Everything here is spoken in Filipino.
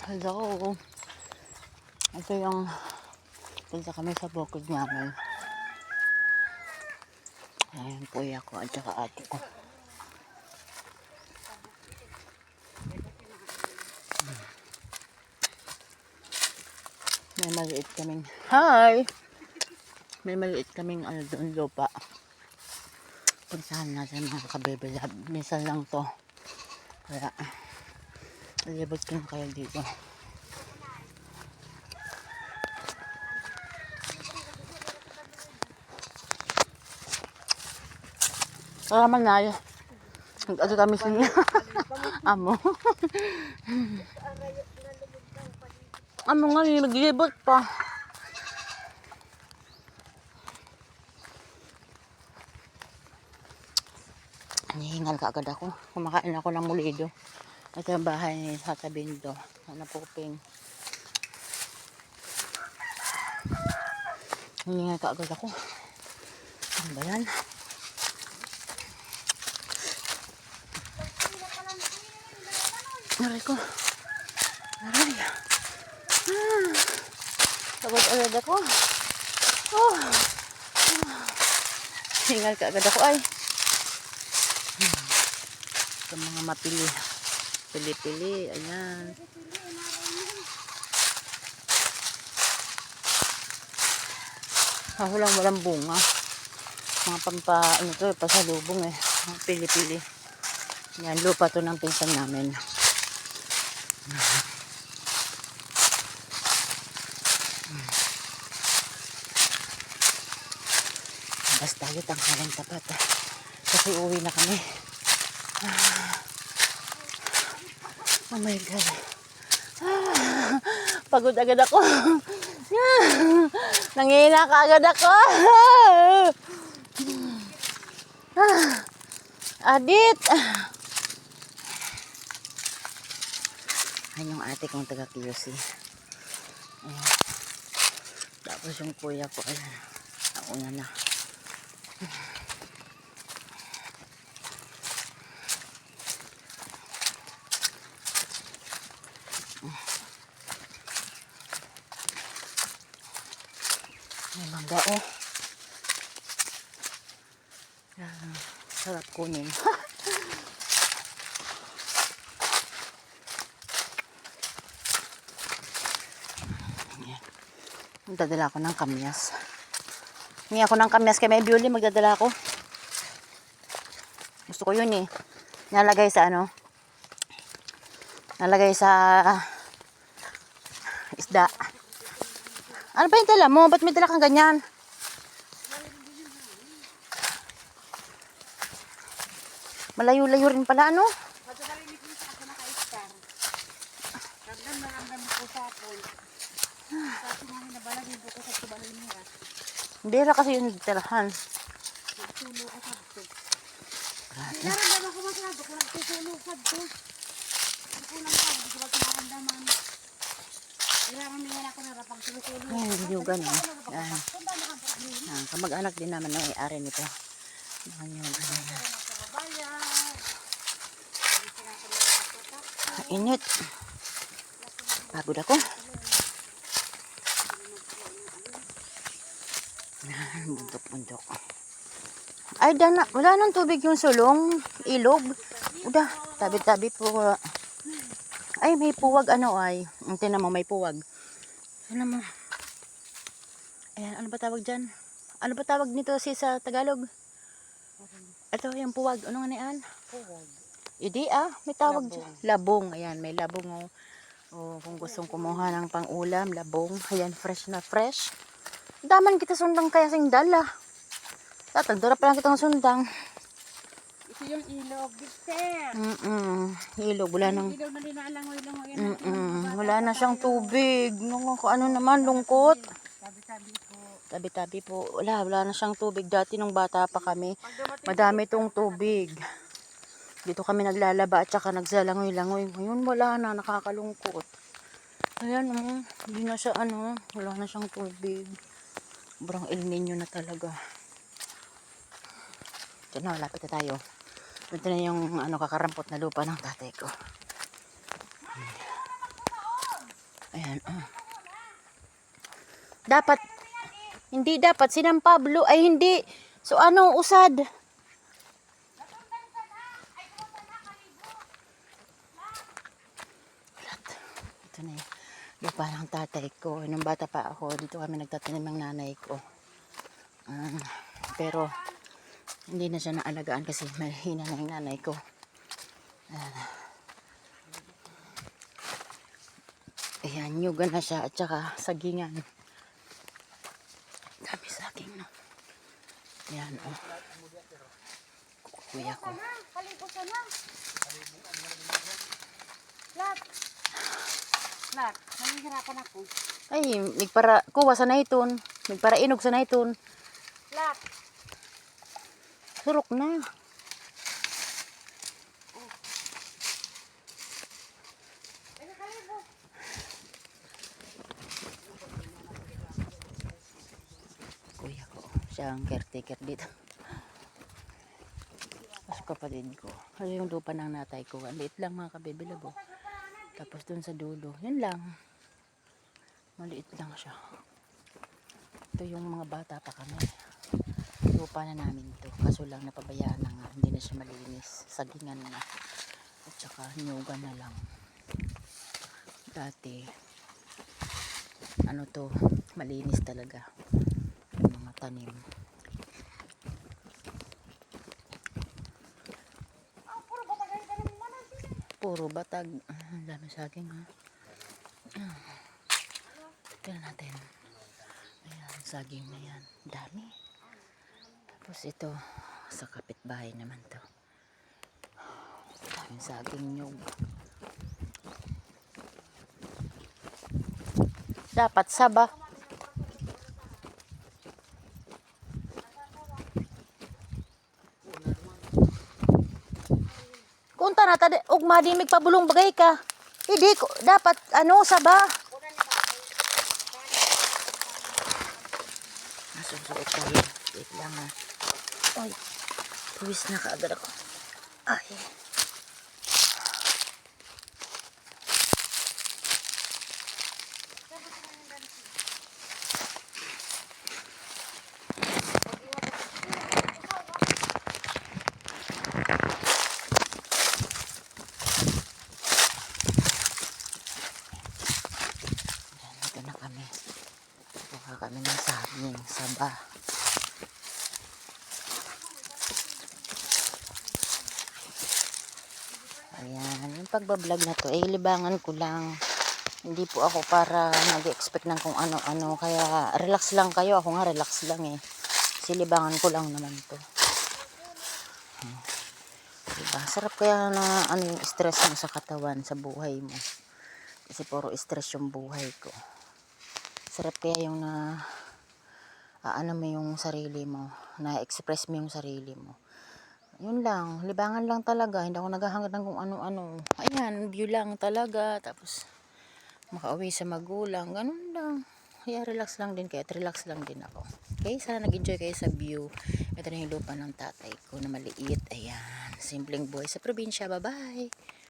Hello. Ito yung punta kami sa bukid namin. Ayan po ako at saka ate ko. May maliit kaming, hi! May maliit kaming ano doon lupa. Punsahan natin mga kabebelab. Minsan lang to. Kaya, alibot ko na kayo dito. Salamat na yun. Nag-ano kami sa. Amo. Amo nga, naglibot pa. Hinihingal ka agad ako. Kumakain ako ng mulido. Ito yung bahay ni sa Tabindo. Sana puping. Hinihingal ka agad ako. Ano ba yan? Aray ko. Aray. Ah. Pagod agad ako. Oh. Hingal ka agad ako ay. Ito mga mapili. Pili-pili. Ayan. Ah, walang bunga. Mga pampa, ano to, pasalubong eh. Pili-pili. Yan, lupa to ng pinsan namin. Bas tayo tanghaling tapat. Kasi uwi na kami. Ah. Oh my God. Ah. Pagod agad ako. Ah. Nangihina ka agad ako. Ah. Adit. Ayan yung ate kong taga QC. Ayan. Tapos yung kuya ko, ayan. Nauna na. May mangga, oh. Ayan. Sarap kunin. Ayan. Magdadala ako ng kamyas. Hindi ako ng kamyas kay may beauty, magdadala ako. Gusto ko yun eh. Nalagay sa ano? Nalagay sa isda. Ano ba yung dala mo? Ba't may dala kang ganyan? Malayo-layo rin pala, ano? Bira kasi yung nagtirahan. Nararamdaman ko masyado ko. Kulang ka, hindi ko ba nararamdaman. Kailangan niya ako narapang sulusulog. Ayan, niyugan eh. Ayan. Ah, kamag-anak din naman ng may-ari nito. Mga niyugan. Ayan. Ah, Init. Pagod ako. Ayan, bundok-bundok. Ay, dana, wala nang tubig yung sulong, ilog. Uda, tabi-tabi po. Ay, may puwag ano ay. Ang tinan mo, may puwag. Ano mo? Ayan, ano ba tawag dyan? Ano ba tawag nito si sa Tagalog? Ito, yung puwag. Ano nga na yan? Puwag. Idi ah, may tawag Labong. dyan. Labong. Ayan, may labong. Oh. Oh, kung gustong kumuha ng pang-ulam, labong. Ayan, fresh na fresh. Daman kita sundang kaya sing dala. Tatagdara pa lang kitang sundang. Ito yung ilog, Victor. Mm-mm. Ilog, wala nang... Ilog na din na alangoy-langoy. yan. Mm-mm. Wala na siyang tubig. Nung ano naman, lungkot. Sabi-sabi ko. Tabi-tabi po. Wala, wala na siyang tubig. Dati nung bata pa kami, madami tong tubig. Dito kami naglalaba at saka nagsalangoy-langoy. Ngayon wala na, nakakalungkot. Ayan oh, hindi na siya ano, wala na siyang tubig. Sobrang El Nino na talaga. Ito na, lapit na tayo. Ito na yung ano, kakarampot na lupa ng tatay ko. Ayan, oh. Dapat, hindi dapat sinang Pablo, ay hindi. So ano, usad? Ito na yun. Lupa ng tatay ko. Nung bata pa ako, dito kami nagtatanim ng nanay ko. Ah, pero, hindi na siya naalagaan kasi mahina na yung nanay ko. Ayan, nyugan na siya at saka sagingan. Dami saging, no? Ayan, oh. Kuya ko. Sana, kalibo sana. Lak. Lak, nahihirapan ako. Ay, nagpara, kuha sa naiton. Nagpara inog sa naiton. Lak. Surok na. Kuya ko. Siya ang caretaker dito. Tapos kapatid ko. Ano yung lupa ng natay ko. Ang liit lang mga kabibilabo. Tapos dun sa dulo. Yun lang. Maliit lang siya. Ito yung mga bata pa kami. Lupa na namin to. Kaso lang napabayaan na nga. Hindi na siya malinis. Sagingan na. At saka nyugan na lang. Dati, ano to, malinis talaga yung mga tanim. Puro batag. Ang dami saging ha. Tingnan natin. Ayan, saging na yan. Dami. Tapos ito, sa kapitbahay naman to. Daming saging nyug. Dapat saba. Kunta na tadi ugma di migpabulong bagay ka. Hindi dapat ano saba. Nasusuot tayo. Wait lang ha. Ay. Puwis na kaagad ako. Ay. Ayan, ito na kami. Kuha kami ng saging, saba. Ayan, yung pagbablog na to, eh, libangan ko lang. Hindi po ako para nag-expect ng kung ano-ano. Kaya relax lang kayo. Ako nga relax lang eh. Kasi libangan ko lang naman to. Hmm. Diba? Sarap kaya na ano yung stress mo sa katawan, sa buhay mo. Kasi puro stress yung buhay ko. Sarap kaya yung na aano mo yung sarili mo, na-express mo yung sarili mo. Yun lang, libangan lang talaga. Hindi ako naghahangad ng kung ano-ano. Ayan, view lang talaga. Tapos, makauwi sa magulang. Ganun lang. Kaya relax lang din kayo. At relax lang din ako. Okay, sana nag-enjoy kayo sa view. Ito na yung lupa ng tatay ko na maliit. Ayan, simpleng buhay sa probinsya. Bye-bye!